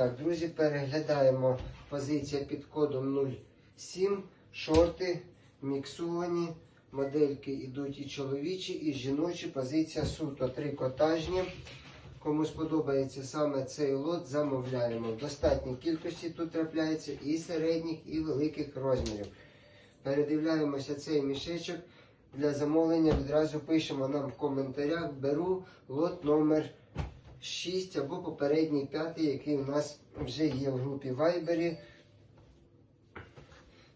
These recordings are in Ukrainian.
Так, друзі, переглядаємо позиція під кодом 07. Шорти міксовані. Модельки йдуть і чоловічі, і жіночі. Позиція суто трикотажні. Кому сподобається саме цей лот, замовляємо. В достатній кількості тут трапляється і середніх, і великих розмірів. Передивляємося цей мішечок. Для замовлення відразу пишемо нам в коментарях. Беру лот номер 6 або попередній п'ятий, який у нас вже є в групі Viber.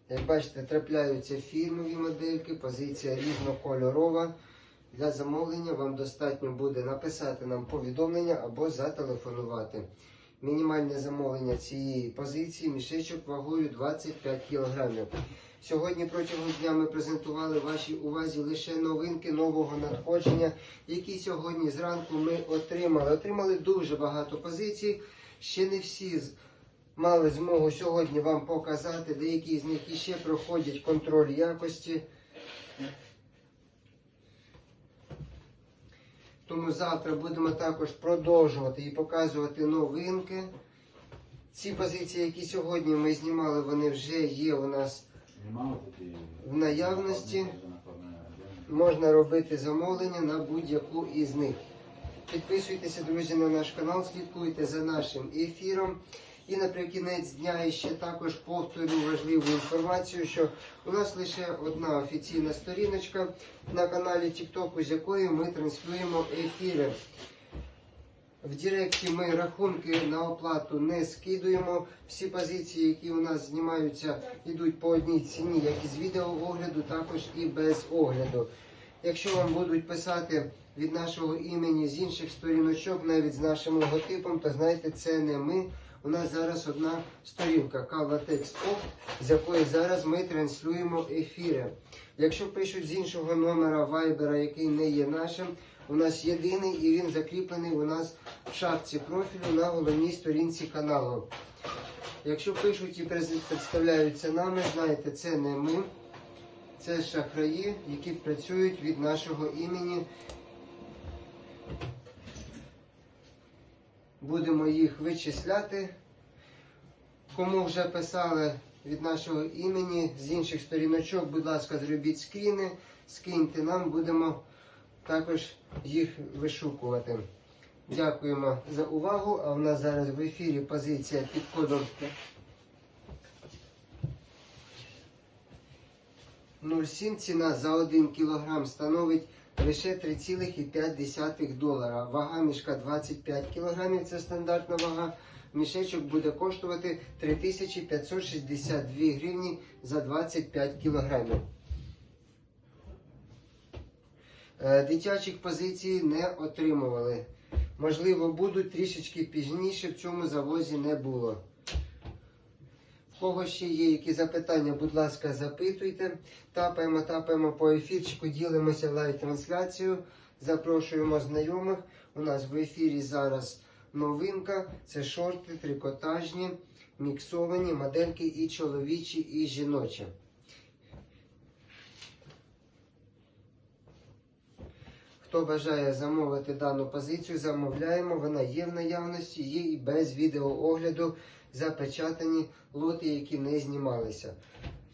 Як бачите, трапляються фірмові модельки, позиція різнокольорова. Для замовлення вам достатньо буде написати нам повідомлення або зателефонувати. Мінімальне замовлення цієї позиції мішечок вагою 25 кг. Сьогодні протягом дня ми презентували вашій увазі лише новинки нового надходження, які сьогодні зранку ми отримали. Отримали дуже багато позицій. Ще не всі мали змогу сьогодні вам показати. Деякі з них іще проходять контроль якості. Тому завтра будемо також продовжувати і показувати новинки. Ці позиції, які сьогодні ми знімали, вони вже є у нас В наявності. можна робити замовлення на будь-яку із них. Підписуйтеся, друзі, на наш канал, слідкуйте за нашим ефіром. І наприкінець дня ще також повторю важливу інформацію, що у нас лише одна офіційна сторіночка на каналі TikTok, з якої ми транслюємо ефіри. В Директі ми рахунки на оплату не скидуємо. Всі позиції, які у нас знімаються, йдуть по одній ціні, як і з відеоогляду, також і без огляду. Якщо вам будуть писати від нашого імені з інших сторіночок, навіть з нашим логотипом, то знайте, це не ми. У нас зараз одна сторінка Кава Текст з якої зараз ми транслюємо ефіри. Якщо пишуть з іншого номера Viber, який не є нашим, у нас єдиний і він закріплений у нас в шапці профілю на головній сторінці каналу. Якщо пишуть і представляються нами, знаєте, це не ми, це шахраї, які працюють від нашого імені. Будемо їх вичисляти. Кому вже писали від нашого імені з інших сторіночок, будь ласка, зробіть скріни, скиньте нам, будемо також їх вишукувати. Дякуємо за увагу. А в нас зараз в ефірі позиція під кодом 0,7. Ціна за 1 кг становить лише 3,5 долара. Вага мішка 25 кг, це стандартна вага. Мішечок буде коштувати 3562 гривні за 25 кілограмів. Е, Дитячих позицій не отримували. Можливо, будуть трішечки пізніше, в цьому завозі не було. Кого ще є які запитання, будь ласка, запитуйте. Тапаємо, тапаємо по ефірчику, ділимося лайв-трансляцією. Запрошуємо знайомих. У нас в ефірі зараз новинка. Це шорти, трикотажні, міксовані, модельки і чоловічі, і жіночі. Хто бажає замовити дану позицію, замовляємо. Вона є в наявності, є і без відеоогляду запечатані лоти, які не знімалися.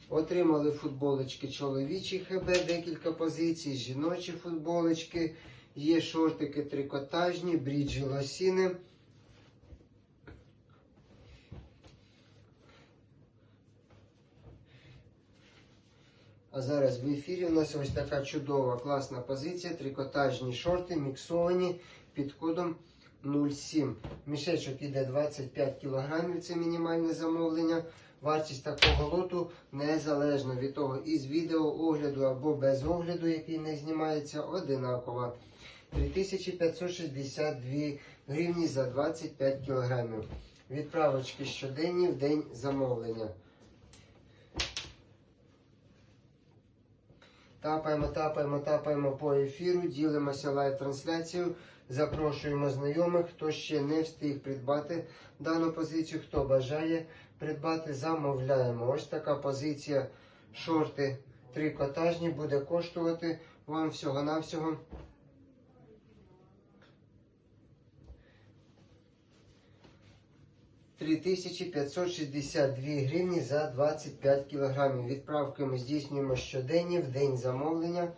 Отримали футболочки чоловічі ХБ, декілька позицій, жіночі футболочки, є шортики трикотажні, бріджі лосіни. А зараз в ефірі у нас ось така чудова класна позиція. Трикотажні шорти міксовані під кодом 07. Мішечок іде 25 кг, це мінімальне замовлення. Вартість такого лоту незалежно від того, із відеоогляду або без огляду, який не знімається, одинакова. 3562 гривні за 25 кг. Відправочки щоденні в день замовлення. Тапаємо, тапаємо, тапаємо по ефіру, ділимося лайв-трансляцією, запрошуємо знайомих, хто ще не встиг придбати дану позицію, хто бажає придбати, замовляємо. Ось така позиція шорти трикотажні буде коштувати вам всього-навсього 3562 гривні за 25 кілограмів. Відправки ми здійснюємо щоденні в день замовлення.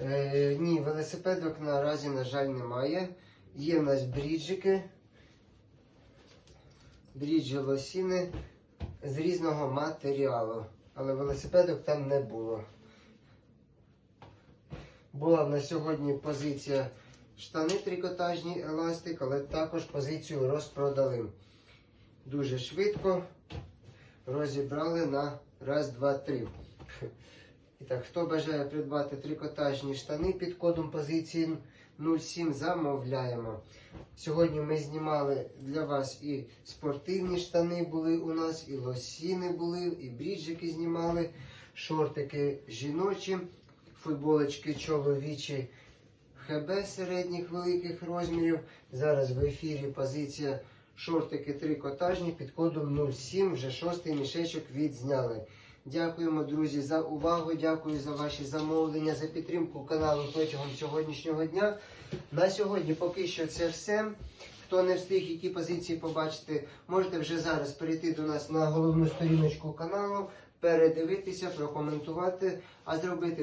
Е, ні, велосипедок наразі, на жаль, немає. Є в нас бріджики. Бріджі лосіни з різного матеріалу. Але велосипедок там не було. Була в нас сьогодні позиція штани трикотажні еластик, але також позицію розпродали. Дуже швидко розібрали на раз, два, три. І так, хто бажає придбати трикотажні штани під кодом позиції 07, замовляємо. Сьогодні ми знімали для вас і спортивні штани були у нас, і лосіни були, і бріджики знімали, шортики жіночі, футболочки чоловічі, ХБ середніх великих розмірів. Зараз в ефірі позиція шортики трикотажні під кодом 07, вже шостий мішечок відзняли. Дякуємо, друзі, за увагу. Дякую за ваші замовлення, за підтримку каналу протягом сьогоднішнього дня. На сьогодні поки що це все. Хто не встиг які позиції побачити, можете вже зараз перейти до нас на головну сторіночку каналу, передивитися, прокоментувати, а зробити.